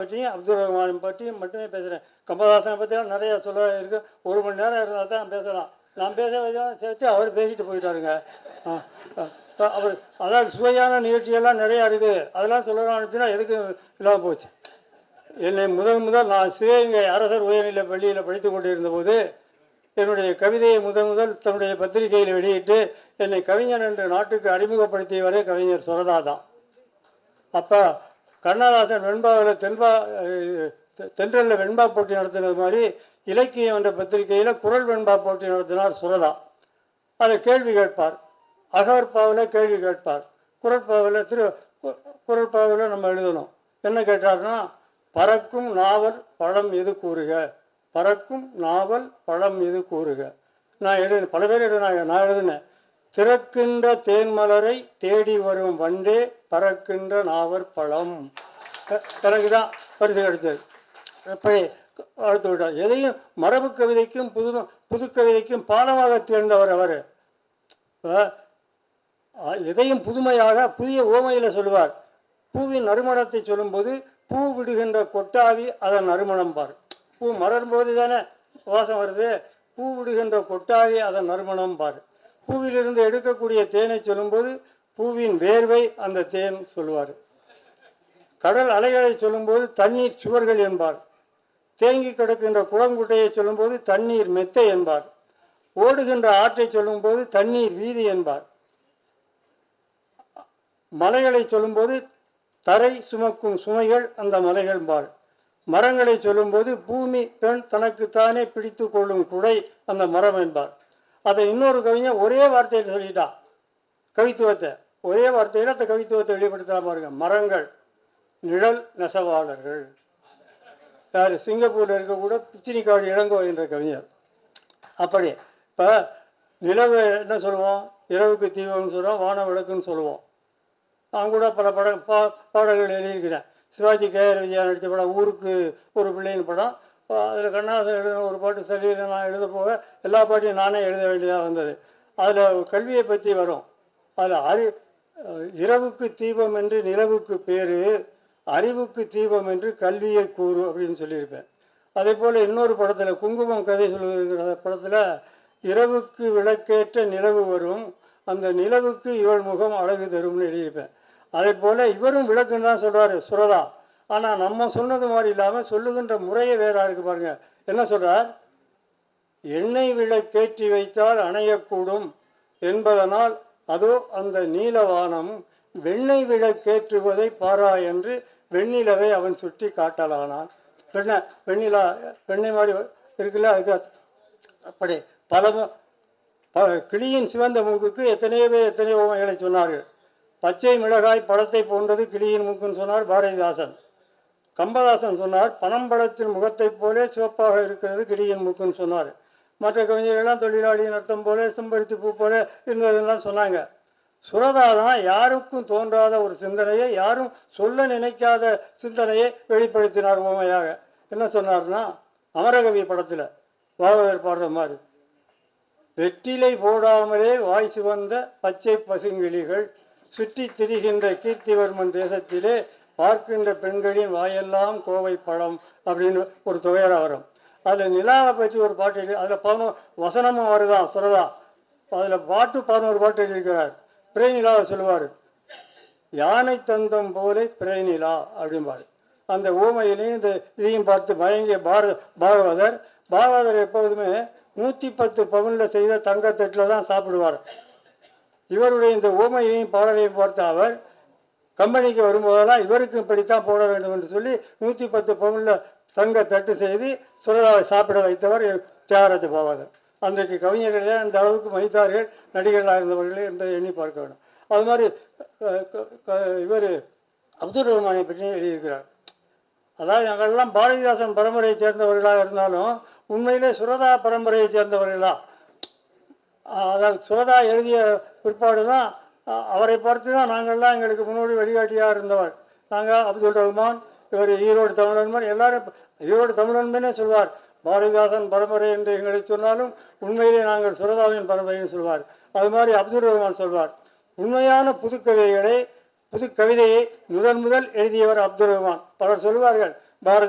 பற்றியும் அப்துல் ரஹ்மான் பற்றியும் மட்டுமே பேசுகிறேன் கமல்ஹாசனை பற்றிலாம் நிறைய சொல்ல இருக்கு. ஒரு மணி நேரம் இருந்தால் தான் பேசலாம். நான் பேச சேர்த்து அவர் பேசிட்டு போயிட்டாருங்க. அவர் அதாவது சுவையான நிகழ்ச்சியெல்லாம் நிறையா இருக்குது. அதெல்லாம் சொல்லலாம்னுச்சுன்னா எதுக்கு இல்லாமல் போச்சு. என்னை முதல் முதல் நான் சிவகங்கை அரசர் உயர்நிலை பள்ளியில் படித்து கொண்டிருந்த போது என்னுடைய கவிதையை முதல் முதல் தன்னுடைய பத்திரிகையில் வெளியிட்டு என்னை கவிஞன் என்று நாட்டுக்கு அறிமுகப்படுத்தியவரே கவிஞர் சுரதா தான். அப்போ கருணாநாதன் வெண்பாவில் தென்பா தென்றலில் வெண்பா போட்டி நடத்தினது மாதிரி இலக்கியம் என்ற பத்திரிகையில் குரல் வெண்பா போட்டி நடத்தினார் சுரதா. அதை கேள்வி கேட்பார். அகவற்பாவில் கேள்வி கேட்பார். குரல்பாவில் திரு கு- நம்ம எழுதணும். என்ன கேட்டார்னா பறக்கும் நாவல் பழம் எது கூறுக? பறக்கும் நாவல் பழம் எது கூறுக? நான் எழுதின பல பேர் எழுதினாங்க நான் எழுதினேன். திறக்கின்ற தேன்மலரை தேடி வரும் வண்டே பறக்கின்ற நாவற் பழம். எ- எனக்கு தான் பரிசு கிடைச்சது இப்போ வளர்த்து விட்டார். எதையும் மரபு கவிதைக்கும் புது புது கவிதைக்கும் பாடமாக தேர்ந்தவர் அவர். எதையும் புதுமையாக புதிய ஓமையில் சொல்லுவார். பூவின் நறுமணத்தை சொல்லும்போது பூ விடுகின்ற கொட்டாவி அதன் நறுமணம் பார். பூ மலரும் போது தானே வாசம் வருது. பூ விடுகின்ற கொட்டாவி அதன் நறுமணம் பார். பூவிலிருந்து எடுக்கக்கூடிய தேனை சொல்லும்போது பூவின் வேர்வை அந்த தேன் சொல்லுவார். கடல் அலைகளை சொல்லும்போது தண்ணீர் சுவர்கள் என்பார். தேங்கி கிடக்கின்ற குளங்குட்டையை சொல்லும்போது தண்ணீர் மெத்தை என்பார். ஓடுகின்ற ஆற்றை சொல்லும்போது தண்ணீர் வீதி என்பார். மலைகளை சொல்லும்போது தரை சுமக்கும் சுமைகள் அந்த மலைகள் பார் மரங்களை சொல்லும்போது பூமி பெண் தனக்குத்தானே பிடித்து கொள்ளும் குடை அந்த மரம் என்பார். அதை இன்னொரு கவிஞர் ஒரே வார்த்தையில் சொல்லிட்டான் கவித்துவத்தை. ஒரே வார்த்தையில் அந்த கவித்துவத்தை வெளிப்படுத்தலாம் பாருங்க. மரங்கள் நிழல் நெசவாளர்கள். யார்? சிங்கப்பூரில் இருக்கக்கூட பிச்சினிக்காடு இளங்கோ என்ற கவிஞர். அப்படி இப்போ நிலவு என்ன சொல்லுவோம்? இரவுக்கு தீபம்னு சொல்கிறோம் வான விளக்குன்னு சொல்லுவோம். நான் கூட பல பட பா பாடல்கள் எழுதியிருக்கிறேன். சிவாஜி கேஆர் விஜயா நடித்த படம் ஊருக்கு ஒரு பிள்ளைன்னு படம். அதில் கண்ணாசன் எழுதின ஒரு பாட்டு சரியில் நான் எழுத போக எல்லா பாட்டையும் நானே எழுத வேண்டியதாக வந்தது. அதில் கல்வியை பற்றி வரும். அதில் அறி இரவுக்கு தீபம் என்று நிலவுக்கு பேர் அறிவுக்கு தீபம் என்று கல்வியை கூறு அப்படின்னு சொல்லியிருப்பேன். அதே போல் இன்னொரு படத்தில் குங்குமம் கதை சொல்லுகிற படத்தில் இரவுக்கு விளக்கேற்ற நிலவு வரும். அந்த நிலவுக்கு இவள் முகம் அழகு தரும்னு எழுதியிருப்பேன். அதே போல் இவரும் விளக்குன்னு தான் சொல்கிறாரு சுரதா. ஆனால் நம்ம சொன்னது மாதிரி இல்லாமல் சொல்லுகின்ற முறையே வேறா இருக்குது பாருங்கள் என்ன சொல்கிறார் எண்ணெய் விளக்கேற்றி வைத்தால் அணையக்கூடும் என்பதனால் அதோ அந்த நீலவானம் வெண்ணெய் விளக்கேற்றுவதை பாரா என்று வெண்ணிலவை அவன் சுட்டி காட்டலானான். வெண்ண வெண்ணிலா வெண்ணெய் மாதிரி இருக்குல்ல அதுக்கு அப்படி பல கிளியின் சிவந்த மூக்குக்கு எத்தனையோ பேர் எத்தனையோ உமைகளை சொன்னார்கள். பச்சை மிளகாய் பழத்தை போன்றது கிளியின் மூக்குன்னு சொன்னார் பாரதிதாசன். கம்பதாசன் சொன்னார் பனம்படத்தின் முகத்தைப் போலே சிவப்பாக இருக்கிறது கிடியின் மூக்குன்னு சொன்னார். மற்ற கவிஞர்கள்லாம் தொழிலாளியின் அர்த்தம் போல செம்பருத்தி பூ போல இருந்ததுலாம் சொன்னாங்க. சுரதா தான் யாருக்கும் தோன்றாத ஒரு சிந்தனையை யாரும் சொல்ல நினைக்காத சிந்தனையை வெளிப்படுத்தினார் உண்மையாக என்ன சொன்னார்னா அமரகவி படத்தில் பாகவதர் பாடுற மாதிரி வெற்றிலை போடாமலே வாய் சிவந்த பச்சை பசுங்கிளிகள் சுற்றி திரிகின்ற கீர்த்திவர்மன் தேசத்திலே பார்க்கின்ற பெண்களின் வாயெல்லாம் கோவை பழம் அப்படின்னு ஒரு தொகையரா வரும் அதில் நிலாவை பற்றி ஒரு பாட்டு எழுதி அதில் பதினோரு வசனமும் வருதான் சுரதா அதில் பாட்டு பதினோரு பாட்டு எழுதியிருக்கிறார். பிரேநிலாவை சொல்லுவார். யானை தந்தம் போலே பிரேநிலா அப்படிம்பார். அந்த ஊமையிலையும் இந்த இதையும் பார்த்து மயங்கிய பாரத பாகவதர் பாகவதர் எப்போதுமே நூற்றி பத்து பவுனில் செய்த தங்கத்தட்டில் தான் சாப்பிடுவார். இவருடைய இந்த ஊமையையும் பாடலையும் பார்த்த அவர் கம்பெனிக்கு வரும்போதெல்லாம் இவருக்கும் இப்படித்தான் போட வேண்டும் என்று சொல்லி நூற்றி பத்து பவுனில் தங்க தட்டு செய்து சுரதாவை சாப்பிட வைத்தவர் தியாகராஜ பாவாதர் அன்றைக்கு கவிஞர்களே அந்த அளவுக்கு மதித்தார்கள் நடிகர்களாக இருந்தவர்களே என்பதை எண்ணி பார்க்க வேண்டும். அது மாதிரி இவர் அப்துல் ரஹ்மானை பற்றி எழுதியிருக்கிறார். அதாவது நாங்கள்லாம் பாரதிதாசன் பரம்பரையை சேர்ந்தவர்களாக இருந்தாலும் உண்மையிலே சுரதா பரம்பரையை சேர்ந்தவர்களா? அதாவது சுரதா எழுதிய பிற்பாடு தான் அவரை பார்த்து தான் நாங்கள்லாம் எங்களுக்கு முன்னோடி வழிகாட்டியாக இருந்தவர். நாங்கள் அப்துல் ரஹ்மான் இவர் ஈரோடு தமிழன்மன் எல்லாரும் ஈரோடு தமிழன்மனே சொல்வார். பாரதிதாசன் பரம்பரை என்று எங்களை சொன்னாலும் உண்மையிலே நாங்கள் சுரதாவின் பரம்பரைன்னு சொல்வார். அது மாதிரி அப்துல் ரஹ்மான் சொல்வார். உண்மையான புதுக்கவிதைகளை புது கவிதையை முதன் முதல் எழுதியவர் அப்துல் ரஹ்மான். பலர் சொல்வார்கள் பாரதி